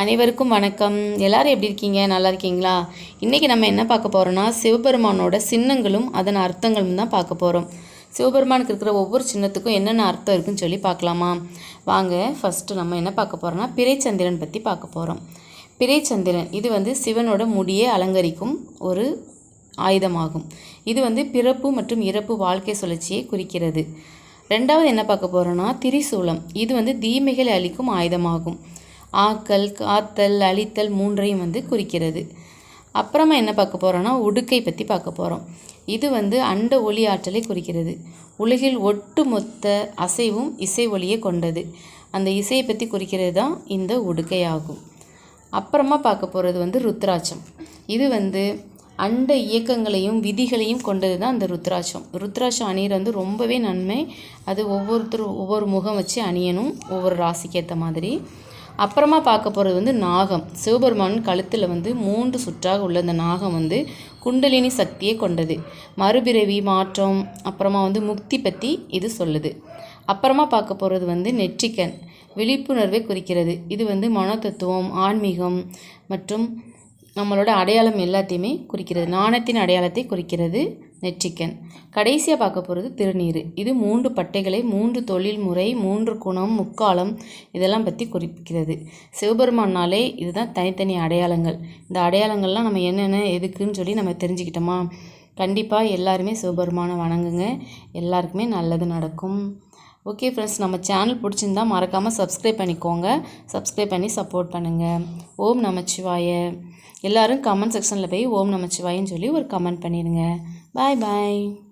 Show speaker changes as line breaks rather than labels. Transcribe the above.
அனைவருக்கும் வணக்கம் எல்லாரும் எப்படி இருக்கீங்க நல்லா இருக்கீங்களா இன்றைக்கி நம்ம என்ன பார்க்க போகிறோன்னா சிவபெருமானோட சின்னங்களும் அதன் அர்த்தங்களும் தான் பார்க்க போகிறோம் சிவபெருமானுக்கு இருக்கிற ஒவ்வொரு சின்னத்துக்கும் என்னென்ன அர்த்தம் இருக்குன்னு சொல்லி பார்க்கலாமா வாங்க ஃபஸ்ட்டு நம்ம என்ன பார்க்க போகிறோன்னா பிறைச்சந்திரன் பற்றி பார்க்க போகிறோம் பிறைச்சந்திரன் இது வந்து சிவனோட முடியை அலங்கரிக்கும் ஒரு ஆயுதமாகும் இது வந்து பிறப்பு மற்றும் இறப்பு வாழ்க்கை சுழற்சியை குறிக்கிறது ரெண்டாவது என்ன பார்க்க போகிறோன்னா திரிசூலம் இது வந்து தீமைகளை அளிக்கும் ஆயுதமாகும் ஆக்கல் காத்தல் அழித்தல் மூன்றையும் வந்து குறிக்கிறது அப்புறமா என்ன பார்க்க போகிறோன்னா உடுக்கை பற்றி பார்க்க போகிறோம் இது வந்து அண்ட ஒளி ஆற்றலை குறிக்கிறது உலகில் ஒட்டுமொத்த அசைவும் இசை ஒளியை கொண்டது அந்த இசையை பற்றி குறிக்கிறது தான் இந்த உடுக்கை ஆகும் அப்புறமா பார்க்க போகிறது வந்து ருத்ராட்சம் இது வந்து அண்ட இயக்கங்களையும் விதிகளையும் கொண்டது தான் அந்த ருத்ராட்சம் ருத்ராட்சம் அணியிற வந்து ரொம்பவே நன்மை அது ஒவ்வொருத்தரும் ஒவ்வொரு முகம் வச்சு அணியணும் ஒவ்வொரு ராசிக்கு ஏற்ற மாதிரி அப்புறமா பார்க்க போகிறது வந்து நாகம் சிவபெருமான் கழுத்தில் வந்து மூன்று சுற்றாக உள்ள அந்த நாகம் வந்து குண்டலினி சக்தியை கொண்டது மறுபிறவி மாற்றம் அப்புறமா வந்து முக்தி பற்றி இது சொல்லுது அப்புறமா பார்க்க போகிறது வந்து நெற்றிக்கன் விழிப்புணர்வை குறிக்கிறது இது வந்து மன தத்துவம் ஆன்மீகம் மற்றும் நம்மளோட அடையாளம் எல்லாத்தையுமே குறிக்கிறது நாணத்தின் அடையாளத்தை குறிக்கிறது நெற்றிக்கன் கடைசியாக பார்க்க போகிறது திருநீர் இது மூன்று பட்டைகளை மூன்று தொழில் முறை மூன்று குணம் முக்காலம் இதெல்லாம் பற்றி குறிப்பிக்கிறது சிவபெருமானாலே இதுதான் தனித்தனி அடையாளங்கள் இந்த அடையாளங்கள்லாம் நம்ம என்னென்ன எதுக்குன்னு சொல்லி நம்ம தெரிஞ்சுக்கிட்டோமா கண்டிப்பாக எல்லாருமே சிவபெருமானை வணங்குங்க எல்லாருக்குமே நல்லது நடக்கும் ஓகே ஃப்ரெண்ட்ஸ் நம்ம சேனல் பிடிச்சிருந்தா மறக்காமல் சப்ஸ்கிரைப் பண்ணிக்கோங்க சப்ஸ்கிரைப் பண்ணி சப்போர்ட் பண்ணுங்கள் ஓம் நமச்சிவாய எல்லோரும் கமெண்ட் செக்ஷனில் போய் ஓம் நமச்சிவாயின்னு சொல்லி ஒரு கமெண்ட் பண்ணிடுங்க Bye bye.